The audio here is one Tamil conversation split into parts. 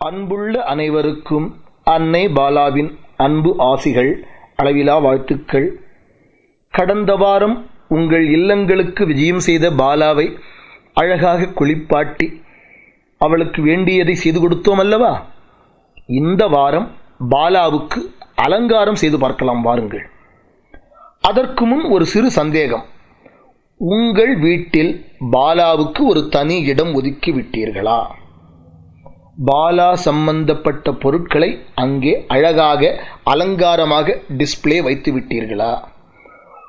அன்புள்ள அனைவருக்கும் அன்னை பாலாவின் அன்பு ஆசிகள் அளவிலா வாழ்த்துக்கள். கடந்த வாரம் உங்கள் இல்லங்களுக்கு விஜயம் செய்த பாலாவை அழகாக குளிப்பாட்டி அவளுக்கு வேண்டியதை செய்து கொடுத்தோம் அல்லவா? இந்த வாரம் பாலாவுக்கு அலங்காரம் செய்து பார்க்கலாம் வாருங்கள். அதற்கு முன் ஒரு சிறு சந்தேகம். உங்கள் வீட்டில் பாலாவுக்கு ஒரு தனி இடம் ஒதுக்கி விட்டீர்களா? பாலா சம்பந்தப்பட்ட பொருட்களை அங்கே அழகாக அலங்காரமாக டிஸ்ப்ளே வைத்து விட்டீர்களா?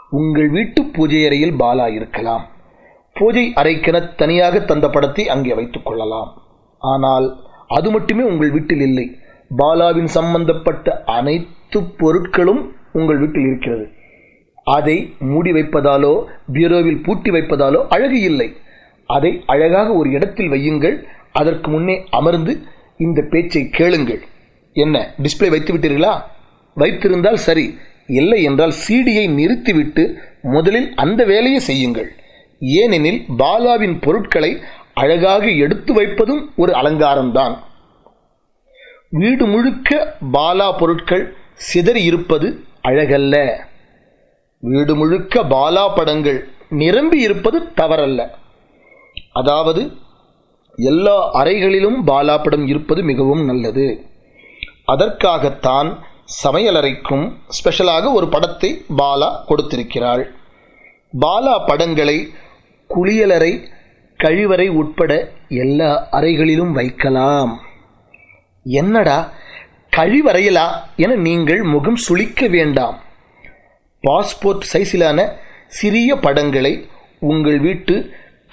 உங்கள் வீட்டு பூஜை அறையில் பாலா இருக்கலாம். பூஜை அறைக்கென தனியாக தந்த படத்தை அங்கே வைத்துக் கொள்ளலாம். ஆனால் அது மட்டுமே உங்கள் வீட்டில் இல்லை. பாலாவின் சம்பந்தப்பட்ட அனைத்து பொருட்களும் உங்கள் வீட்டில் இருக்கிறது. அதை மூடி வைப்பதாலோ பீரோவில் பூட்டி வைப்பதாலோ அழகு இல்லை. அதை அழகாக ஒரு இடத்தில் வையுங்கள். அதற்கு முன்னே அமர்ந்து இந்த பேச்சை கேளுங்கள். என்ன டிஸ்ப்ளே வைத்து விட்டீர்களா வைத்திருந்தால் சரி. இல்லை என்றால் சீடியை நிறுத்திவிட்டு முதலில் அந்த வேலையை செய்யுங்கள். ஏனெனில் பாலாவின் பொருட்களை அழகாக எடுத்து வைப்பதும் ஒரு அலங்காரம்தான். வீடு முழுக்க பாலா பொருட்கள் சிதறி இருப்பது அழகல்ல. வீடு முழுக்க பாலா படங்கள் நிரம்பி இருப்பது தவறல்ல. அதாவது எல்லா அறைகளிலும் பாலா படம் இருப்பது மிகவும் நல்லது. அதற்காகத்தான் சமையலறைக்கும் ஸ்பெஷலாக ஒரு படத்தை பாலா கொடுத்திருக்கிறாள். பாலா படங்களை குளியலறை கழிவறை உட்பட எல்லா அறைகளிலும் வைக்கலாம். என்னடா கழிவறையிலா என நீங்கள் முகம் சுளிக்க வேண்டாம். பாஸ்போர்ட் சைஸிலான சிறிய படங்களை உங்கள் வீட்டு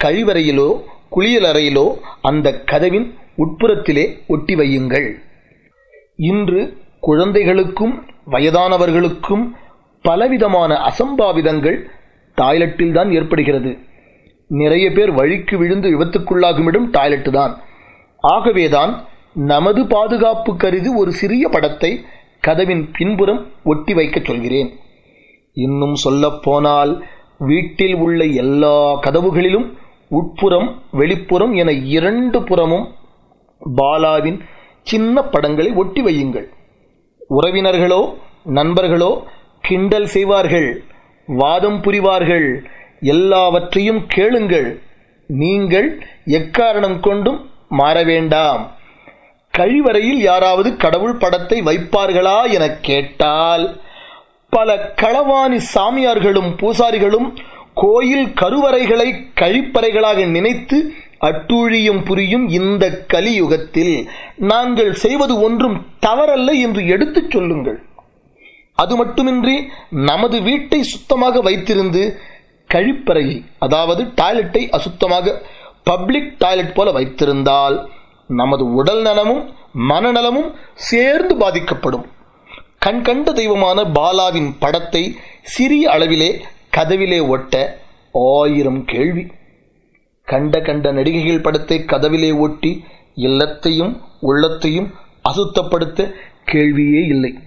கழிவறையிலோ குளியலறையிலோ அந்த கதவின் உட்புறத்திலே ஒட்டி வையுங்கள். இன்று குழந்தைகளுக்கும் வயதானவர்களுக்கும் பலவிதமான அசம்பாவிதங்கள் டாய்லெட்டில் தான் ஏற்படுகிறது. நிறைய பேர் வழிக்கு விழுந்து விபத்துக்குள்ளாகுமிடும் டாய்லெட்டு தான். ஆகவேதான் நமது பாதுகாப்பு கருதி ஒரு சிறிய படத்தை கதவின் பின்புறம் ஒட்டி வைக்கச் சொல்கிறேன். இன்னும் சொல்லப்போனால் வீட்டில் உள்ள எல்லா கதவுகளிலும் உட்புறம் வெளிப்புறம் என இரண்டு புறமும் பாலாவின் சின்ன படங்களை ஒட்டி வையுங்கள். உறவினர்களோ நண்பர்களோ கிண்டல் செய்வார்கள் வாதம் புரிவார்கள் எல்லாவற்றையும் கேளுங்கள். நீங்கள் எக்காரணம் கொண்டும் மாற வேண்டாம். கழிவறையில் யாராவது கடவுள் படத்தை வைப்பார்களா என கேட்டால் பல களவாணி சாமியார்களும் பூசாரிகளும் கோயில் கருவறைகளை கழிப்பறைகளாக நினைத்து அட்டூழியம் புரியும் இந்த கலியுகத்தில் நாங்கள் செய்வது ஒன்றும் தவறல்ல என்று எடுத்துச் சொல்லுங்கள். அது மட்டுமின்றி நமது வீட்டை சுத்தமாக வைத்திருந்து கழிப்பறையை அதாவது டாய்லெட்டை அசுத்தமாக பப்ளிக் டாய்லெட் போல வைத்திருந்தால் நமது உடல் நலமும் மனநலமும் சேர்ந்து பாதிக்கப்படும். கண்கண்ட தெய்வமான பாலாவின் படத்தை சிறிய அளவிலே கதவிலே ஒட்ட ஆயிரம் கேள்வி. கண்ட கண்ட நடிகைகள் படத்தை கதவிலே ஒட்டி இல்லத்தையும் உள்ளத்தையும் அசுத்தப்படுத்த கேள்வியே இல்லை.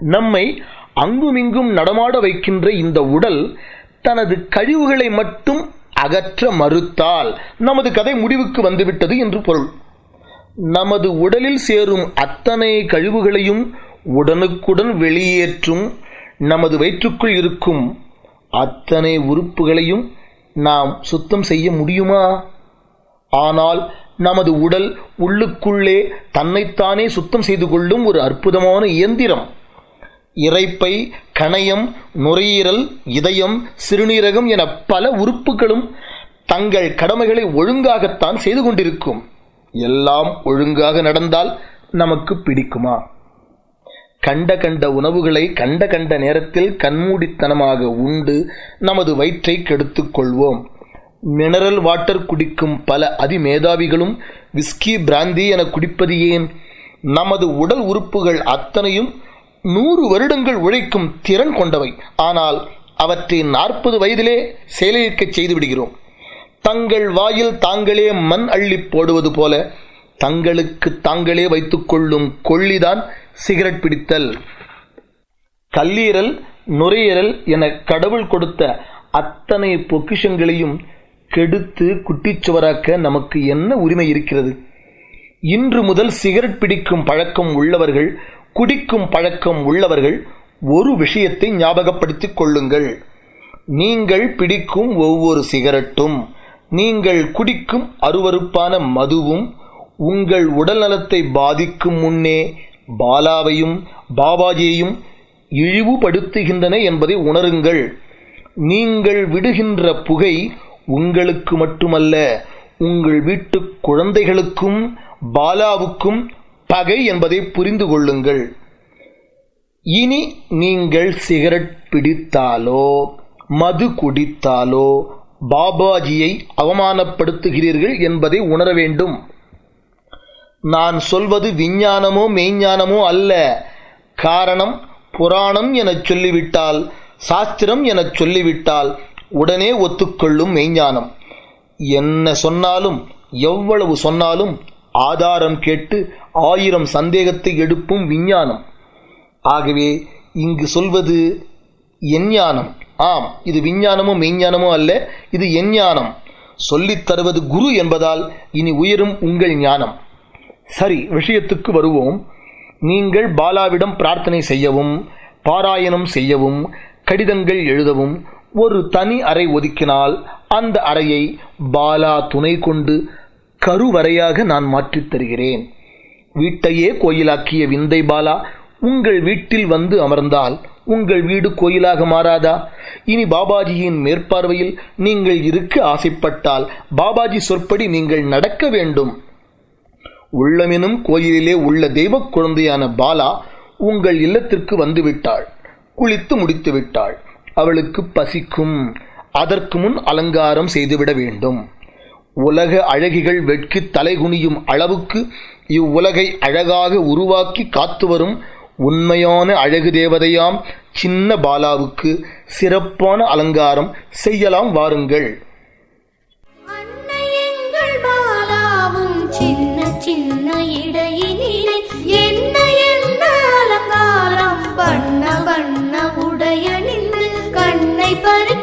நம்மை அங்குமிங்கும் நடமாட வைக்கின்ற இந்த உடல் தனது கழிவுகளை மட்டும் அகற்ற மறுத்தால் நமது கதை முடிவுக்கு வந்துவிட்டது என்று பொருள். நமது உடலில் சேரும் அத்தனை கழிவுகளையும் உடனுக்குடன் வெளியேற்றும் நமது வயிற்றுக்குள் இருக்கும் அத்தனை உறுப்புகளையும் நாம் சுத்தம் செய்ய முடியுமா? ஆனால் நமது உடல் உள்ளுக்குள்ளே தன்னைத்தானே சுத்தம் செய்து கொள்ளும் ஒரு அற்புதமான இயந்திரம். இறைப்பை கணையம் நுரையீரல் இதயம் சிறுநீரகம் என பல உறுப்புகளும் தங்கள் கடமைகளை ஒழுங்காகத்தான் செய்து கொண்டிருக்கும். எல்லாம் ஒழுங்காக நடந்தால் நமக்கு பிடிக்குமா? கண்ட கண்ட உணவுகளை கண்ட கண்ட நேரத்தில் கண்மூடித்தனமாக உண்டு நமது வயிற்றை கெடுத்துக் கொள்வோம் மினரல் வாட்டர் குடிக்கும் பல அதிமேதாவிகளும் விஸ்கி பிராந்தி என குடிப்பது ஏன்? நமது உடல் உறுப்புகள் அத்தனையும் நூறு வருடங்கள் உழைக்கும் திறன் கொண்டவை. ஆனால் அவற்றை நாற்பது வயதிலே செயலிழக்கச் செய்து விடுகிறோம் தங்கள் வாயில் தாங்களே மண் அள்ளி போடுவது போல தங்களுக்கு தாங்களே வைத்துக்கொள்ளும் கொள்ளிதான் சிகரெட் பிடித்தல் கல்லீரல் நுரையீரல் என கடவுள் கொடுத்த அத்தனை பொக்கிஷங்களையும் கெடுத்து குட்டிச்சுவராக்க நமக்கு என்ன உரிமை இருக்கிறது? இன்று முதல் சிகரெட் பிடிக்கும் பழக்கம் உள்ளவர்கள் குடிக்கும் பழக்கம் உள்ளவர்கள் ஒரு விஷயத்தை ஞாபகப்படுத்திக் கொள்ளுங்கள். நீங்கள் பிடிக்கும் ஒவ்வொரு சிகரெட்டும் நீங்கள் குடிக்கும் அருவருப்பான மதுவும் உங்கள் உடல்நலத்தை பாதிக்கும் முன்னே பாலாவையும் பாபாஜியையும் இழிவுபடுத்துகின்றன என்பதை உணருங்கள். நீங்கள் விடுகின்ற புகை உங்களுக்கு மட்டுமல்ல உங்கள் வீட்டு குழந்தைகளுக்கும் பாலாவுக்கும் பகை என்பதை புரிந்து கொள்ளுங்கள். இனி நீங்கள் சிகரெட் பிடித்தாலோ மது குடித்தாலோ பாபாஜியை அவமானப்படுத்துகிறீர்கள் என்பதை உணர வேண்டும். நான் சொல்வது விஞ்ஞானமோ மெய்ஞானமோ அல்ல. காரணம் புராணம் எனச் சொல்லிவிட்டால் சாஸ்திரம் எனச் சொல்லிவிட்டால் உடனே ஒத்துக்கொள்ளும் மெய்ஞானம். என்ன சொன்னாலும் எவ்வளவு சொன்னாலும் ஆதாரம் கேட்டு ஆயிரம் சந்தேகத்தை எடுப்பும் விஞ்ஞானம். ஆகவே இங்கு சொல்வது எஞ்ஞானம் ஆம் இது விஞ்ஞானமோ மெய்ஞானமோ அல்ல இது எஞ்ஞானம் சொல்லித் தருவது குரு என்பதால் இனி உயரும் உங்கள் ஞானம். சரி விஷயத்துக்கு வருவோம். நீங்கள் பாலாவிடம் பிரார்த்தனை செய்யவும் பாராயணம் செய்யவும் கடிதங்கள் எழுதவும் ஒரு தனி அறை ஒதுக்கினால் அந்த அறையை பாலா துணை கொண்டு கருவறையாக நான் மாற்றித் தருகிறேன். வீட்டையே கோயிலாக்கிய விந்தை பாலா உங்கள் வீட்டில் வந்து அமர்ந்தால் உங்கள் வீடு கோயிலாக மாறாதா? இனி பாபாஜியின் மேற்பார்வையில் நீங்கள் இருக்க ஆசைப்பட்டால் பாபாஜி சொற்படி நீங்கள் நடக்க வேண்டும். உள்ளமெனும் கோயிலிலே உள்ள தெய்வக் குழந்தையான பாலா உங்கள் இல்லத்திற்கு வந்துவிட்டாள். குளித்து முடித்து விட்டாள். அவளுக்கு பசிக்கும். அதற்கு முன் அலங்காரம் செய்துவிட வேண்டும். உலக அழகிகள் வெட்கி தலைகுனியும் அளவுக்கு இவ்வுலகை அழகாக உருவாக்கி காத்து வரும் உண்மையான அழகு தேவதையாம் சின்ன பாலாவுக்கு சிறப்பான அலங்காரம் செய்யலாம் வாருங்கள். வண்ண வண்ண உடைய நின்று கண்ணை பருக்க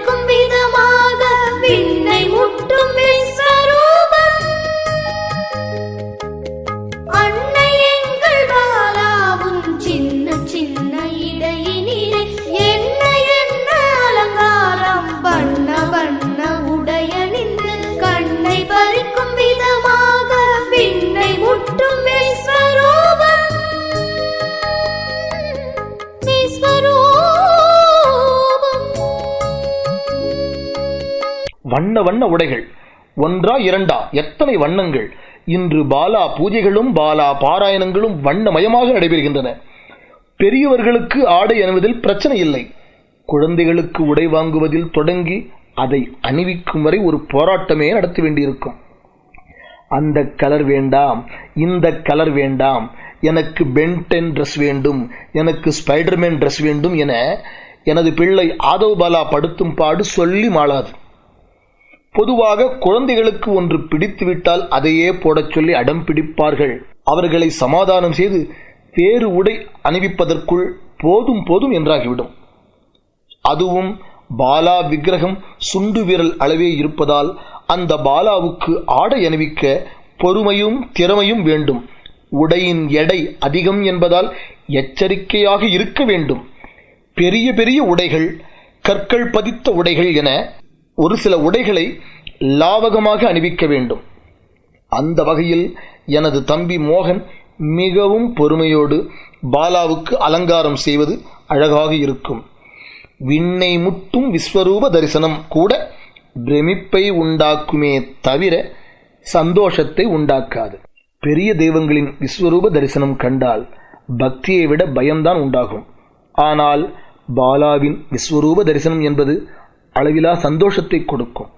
இரண்டா? எத்தனை வண்ணங்கள்? இன்று பாலா பூஜைகளும் பாலா பாராயணங்களும் வண்ணமயமாக நடைபெறுகின்றன. பெரியவர்களுக்கு ஆடை அணிவதில் பிரச்சனை இல்லை. குழந்தைகளுக்கு உடை வாங்குவதில் தொடங்கி அதை அணிவிக்கும் வரை ஒரு போராட்டமே நடத்த வேண்டியிருக்கும். அந்த கலர் வேண்டாம் இந்த கலர் வேண்டாம் எனக்கு பென்டென் ட்ரெஸ் வேண்டும் எனக்கு ஸ்பைடர்மேன் ட்ரெஸ் வேண்டும் என எனது பிள்ளை ஆதவ் பாலா படுத்தும் பாடு சொல்லி மாளாது. பொதுவாக குழந்தைகளுக்கு ஒன்று பிடித்துவிட்டால் அதையே போடச் சொல்லி அடம் பிடிப்பார்கள். அவர்களை சமாதானம் செய்து வேறு உடை அணிவிப்பதற்குள் போதும் போதும் என்றாகிவிடும். அதுவும் பாலா விக்கிரகம் சுண்டு விரல் அளவே இருப்பதால் அந்த பாலாவுக்கு ஆடை அணிவிக்க பொறுமையும் திறமையும் வேண்டும். உடையின் எடை அதிகம் என்பதால் எச்சரிக்கையாக இருக்க வேண்டும். பெரிய பெரிய உடைகள் கற்கள் பதித்த உடைகள் என ஒரு சில உடைகளை லாவகமாக அணிவிக்க வேண்டும். அந்த வகையில் எனது தம்பி மோகன் மிகவும் பொறுமையோடு பாலாவுக்கு அலங்காரம் செய்வது அழகாக இருக்கும். விண்ணை முட்டும் விஸ்வரூப தரிசனம் கூட பிரமிப்பை உண்டாக்குமே தவிர சந்தோஷத்தை உண்டாக்காது. பெரிய தெய்வங்களின் விஸ்வரூப தரிசனம் கண்டால் பக்தியை விட பயம்தான் உண்டாகும். ஆனால் பாலாவின் விஸ்வரூப தரிசனம் என்பது அளவிலா சந்தோஷத்தை கொடுக்கும்.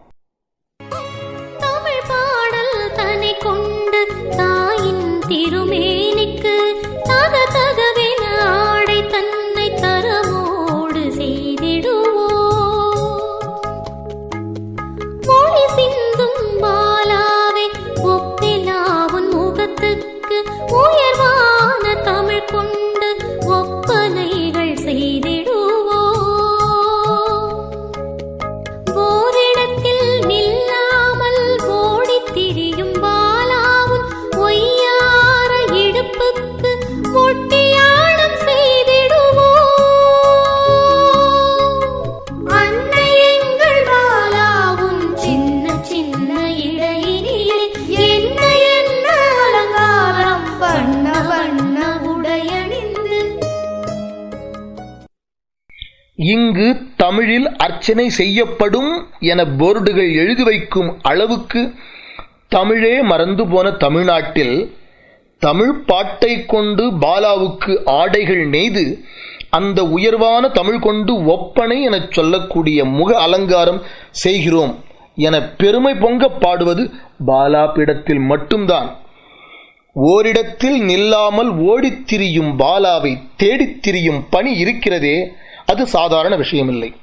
தமிழில் செய்யப்படும் என போர்டுகள் எழுதி வைக்கும் அளவுக்கு தமிழே மறந்து போன தமிழ்நாட்டில் தமிழ் பாட்டை கொண்டு பாலாவுக்கு ஆடைகள் நெய்து அந்த உயர்வான தமிழ் கொண்டு ஒப்பனை எனச் சொல்லக்கூடிய முக அலங்காரம் செய்கிறோம் என பெருமை பொங்க பாடுவது பாலா பீடத்தில் மட்டும்தான். ஓரிடத்தில் நில்லாமல் ஓடித் திரியும் பாலாவை தேடித் திரியும் பணி இருக்கிறதே அது சாதாரண விஷயமில்லை.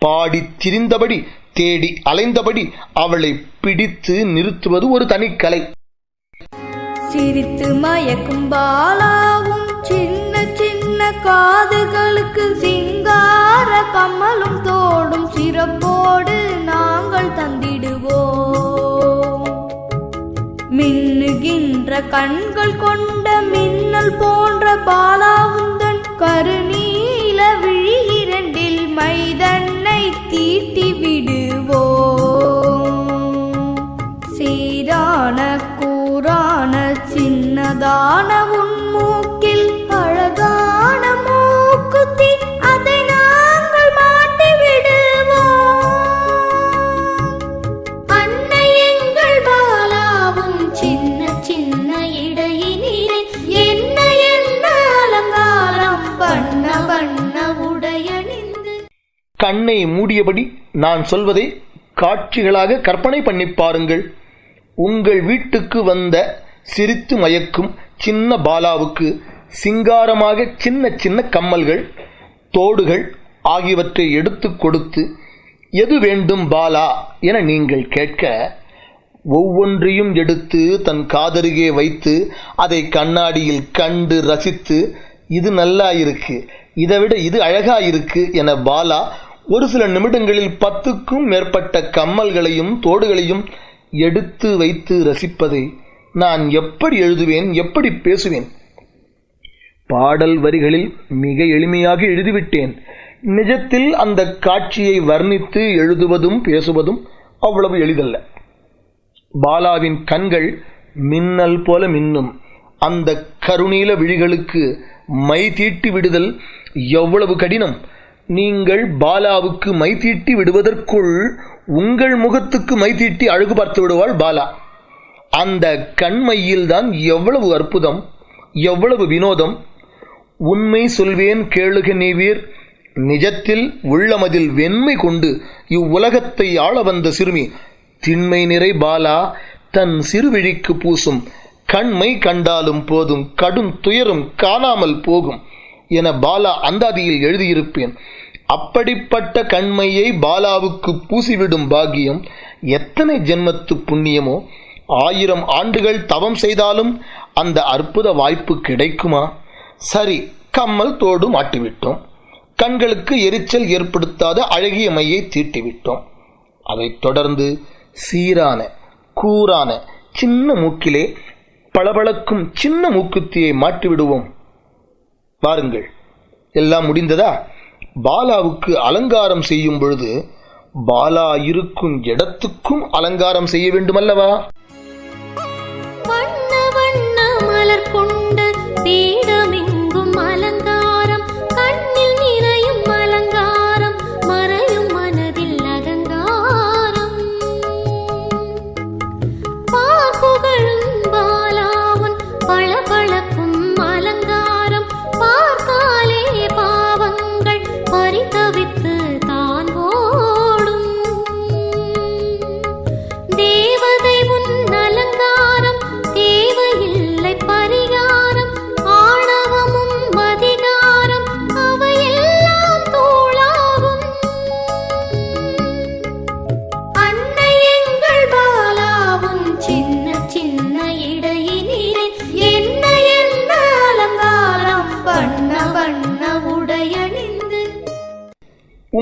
பாடித் திரிந்தபடி தேடி அலைந்தபடி அவளை பிடித்து நிறுத்துவது ஒரு தனிக்கலை சிரித்து மயக்கும் பாலாவும் சின்ன சின்ன காதுகளுக்கு சிங்கார கம்மலும் தோடும் சிறப்போடு நாங்கள் தந்திடுவோம். மின்னுகின்ற கண்கள் கொண்ட மின்னல் போன்ற பாலாவுந்தன் கருநீல விழி இரண்டில் மைதன் தீட்டி விடுவோம். சீரான கூறான சின்னதான உன்மூக்கு கண்ணை மூடியபடி நான் சொல்வதை காட்சிகளாக கற்பனை பண்ணி பாருங்கள். உங்கள் வீட்டுக்கு வந்த சிரித்து மயக்கும் சின்ன பாலாவுக்கு சிங்காரமாக சின்ன சின்ன கம்மல்கள் தோடுகள் ஆகியவற்றை எடுத்து கொடுத்து எது வேண்டும் பாலா? என நீங்கள் கேட்க ஒவ்வொன்றையும் எடுத்து தன் காதருகே வைத்து அதை கண்ணாடியில் கண்டு ரசித்து இது நல்லா இருக்கு. இதை விட இது அழகா இருக்கு என பாலா ஒரு சில நிமிடங்களில் பத்துக்கும் மேற்பட்ட கம்மல்களையும் தோடுகளையும் எடுத்து வைத்து ரசிப்பதை நான் எப்படி எழுதுவேன் எப்படி பேசுவேன்? பாடல் வரிகளில் மிக எளிமையாக எழுதிவிட்டேன். நிஜத்தில் அந்த காட்சியை வர்ணித்து எழுதுவதும் பேசுவதும் அவ்வளவு எளிதல்ல. பாலாவின் கண்கள் மின்னல் போல மின்னும். அந்த கருணீல விழிகளுக்கு மை தீட்டி விடுதல் எவ்வளவு கடினம். நீங்கள் பாலாவுக்கு மை தீட்டி விடுவதற்குள் உங்கள் முகத்துக்கு மை தீட்டி அழகு பார்த்து விடுவாள் பாலா. அந்த கண்மையில்தான் எவ்வளவு அற்புதம் எவ்வளவு வினோதம். உண்மை சொல்வேன் கேளுக நீவீர். நிஜத்தில் உள்ளமதில் வெண்மை கொண்டு இவ்வுலகத்தை ஆள வந்த சிறுமி. திண்மை நிறை பாலா தன் சிறுவிழிக்கு பூசும். கண்மை கண்டாலும் போதும் கடும் துயரும் காணாமல் போகும் என பாலா அந்தாதியில் எழுதியிருப்பேன். அப்படிப்பட்ட கண்மையை பாலாவுக்கு பூசிவிடும் பாக்கியம் எத்தனை ஜென்மத்து புண்ணியமோ? ஆயிரம் ஆண்டுகள் தவம் செய்தாலும் அந்த அற்புத வாய்ப்பு கிடைக்குமா? சரி கம்மல் தோடு மாட்டிவிட்டோம். கண்களுக்கு எரிச்சல் ஏற்படுத்தாத அழகிய மையை தீட்டிவிட்டோம். அதைத் தொடர்ந்து சீரான கூரான சின்ன மூக்கிலே பளபளக்கும் சின்ன மூக்குத்தியை மாட்டிவிடுவோம் வாருங்கள் எல்லாம் முடிந்ததா? பாலாவுக்கு அலங்காரம் செய்யும் பொழுது பாலா இருக்கும் இடத்துக்கும் அலங்காரம் செய்ய வேண்டுமல்லவா? வண்ண வண்ண மலர் கொண்ட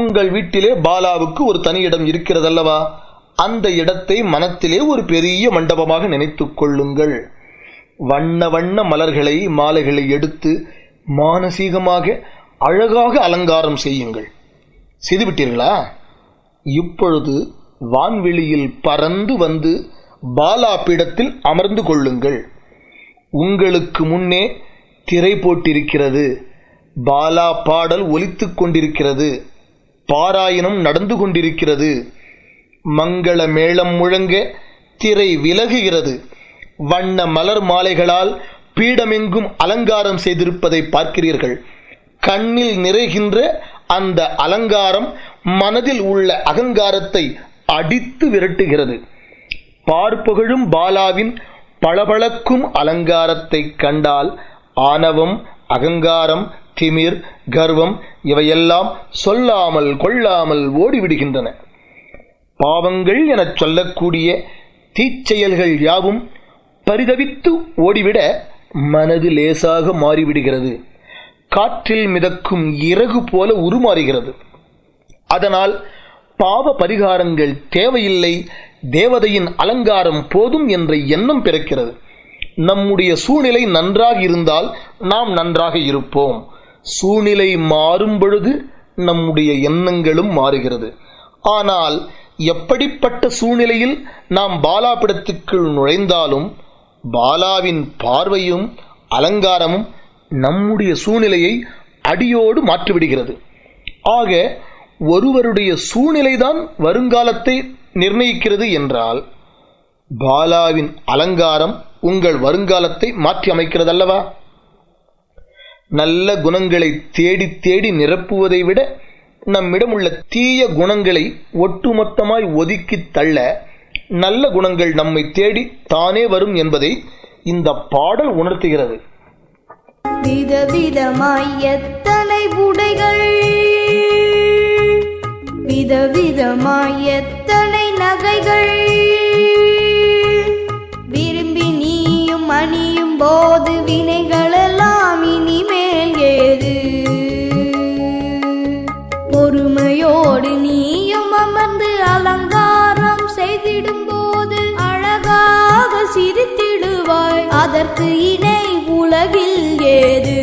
உங்கள் வீட்டிலே பாலாவுக்கு ஒரு தனி இடம் இருக்கிறதல்லவா? அந்த இடத்தை மனத்திலே ஒரு பெரிய மண்டபமாக நினைத்துக் கொள்ளுங்கள். வண்ண வண்ண மலர்களை மாலைகளை எடுத்து மானசீகமாக அழகாக அலங்காரம் செய்யுங்கள். செய்துவிட்டீர்களா? இப்பொழுது வான்வெளியில் பறந்து வந்து பாலா பீடத்தில் அமர்ந்து கொள்ளுங்கள். உங்களுக்கு முன்னே திரை போட்டிருக்கிறது. பாலா பாடல் ஒலித்துக் கொண்டிருக்கிறது. பாராயணம் நடந்து கொண்டிருக்கிறது. மங்கள மேளம் முழங்க திரை விலகுகிறது. வண்ண மலர் மாலைகளால் பீடமெங்கும் அலங்காரம் செய்திருப்பதை பார்க்கிறீர்கள். கண்ணில் நிறைகின்ற அந்த அலங்காரம் மனதில் உள்ள அகங்காரத்தை அடித்து விரட்டுகிறது. பார்ப்புகழும் பாலாவின் பளபளக்கும் அலங்காரத்தை கண்டால் ஆணவம் அகங்காரம் திமிர் கர்வம் இவையெல்லாம் சொல்லாமல் கொள்ளாமல் ஓடிவிடுகின்றன. பாவங்கள் எனச் சொல்லக்கூடிய தீச்செயல்கள் யாவும் பரிதவித்து ஓடிவிட மனது லேசாக மாறிவிடுகிறது. காற்றில் மிதக்கும் இறகு போல உருமாறுகிறது. அதனால் பாவ பரிகாரங்கள் தேவையில்லை தேவதையின் அலங்காரம் போதும் என்ற எண்ணம் பிறக்கிறது. நம்முடைய சூழ்நிலை நன்றாக இருந்தால் நாம் நன்றாக இருப்போம். சூழ்நிலை மாறும் பொழுது நம்முடைய எண்ணங்களும் மாறுகிறது. ஆனால் எப்படிப்பட்ட சூழ்நிலையில் நாம் பாலாபிடத்துக்குள் நுழைந்தாலும் பாலாவின் பார்வையும் அலங்காரமும் நம்முடைய சூழ்நிலையை அடியோடு மாற்றிவிடுகிறது. ஆக ஒருவருடைய சூழ்நிலைதான் வருங்காலத்தை நிர்ணயிக்கிறது என்றால் பாலாவின் அலங்காரம் உங்கள் வருங்காலத்தை மாற்றி அமைக்கிறதல்லவா? நல்ல குணங்களை தேடி தேடி நிரப்புவதை விட நம்மிடம் உள்ள தீய குணங்களை ஒட்டுமொத்தமாய் ஒதுக்கி தள்ள நல்ல குணங்கள் நம்மை தேடி தானே வரும் என்பதை இந்த பாடல் உணர்த்துகிறது. விதவிதமாய் எத்தனை உடைகள்? விதவிதமாய் எத்தனை நகைகள்? விரும்பி நீயும் அணியும் போது அதற்கு இணை உலகில் ஏது?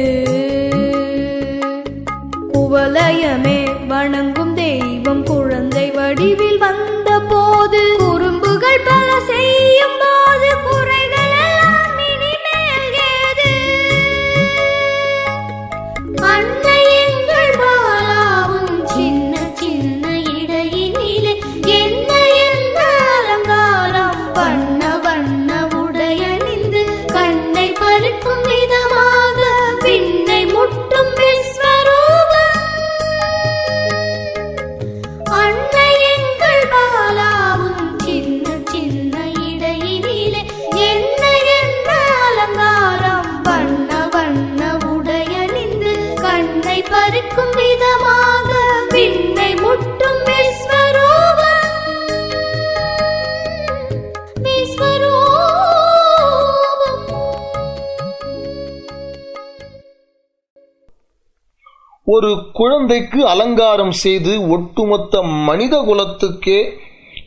ஒரு குழந்தைக்கு அலங்காரம் செய்து ஒட்டுமொத்த மனித குலத்துக்கே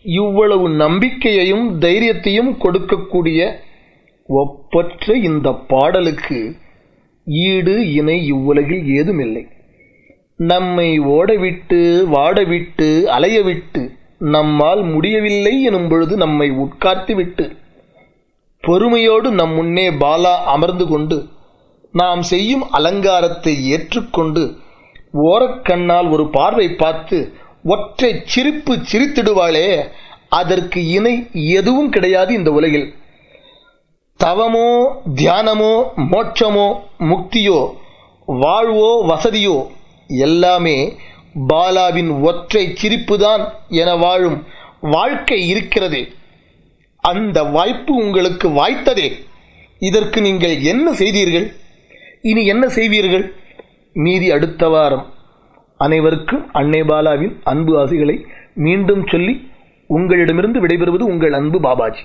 இவ்வளவு நம்பிக்கையையும் தைரியத்தையும் கொடுக்கக்கூடிய ஒப்பற்ற இந்த பாடலுக்கு ஈடு இணை இவ்வுலகில் ஏதுமில்லை. நம்மை ஓடவிட்டு வாடவிட்டு அலையவிட்டு நம்மால் முடியவில்லை எனும் பொழுது நம்மை உட்கார்த்தி விட்டு பொறுமையோடு நம் முன்னே பாலா அமர்ந்து கொண்டு நாம் செய்யும் அலங்காரத்தை ஏற்றுக்கொண்டு ஓரக்கண்ணால் ஒரு பார்வை பார்த்து ஒற்றை சிரிப்பு சிரித்திடுவாளே அதற்கு இணை எதுவும் கிடையாது இந்த உலகில். தவமோ தியானமோ மோட்சமோ முக்தியோ வாழ்வோ வசதியோ எல்லாமே பாலாவின் ஒற்றை சிரிப்புதான் என வாழும் வாழ்க்கை இருக்கிறதே. அந்த வாய்ப்பு உங்களுக்கு வாய்த்ததே. இதற்கு நீங்கள் என்ன செய்தீர்கள்? இனி என்ன செய்வீர்கள்? மீதி அடுத்த வாரம் அனைவருக்கும் அன்னை பாலாவின் அன்பு ஆசைகளை மீண்டும் சொல்லி உங்களிடமிருந்து விடைபெறுவது உங்கள் அன்பு பாபாஜி.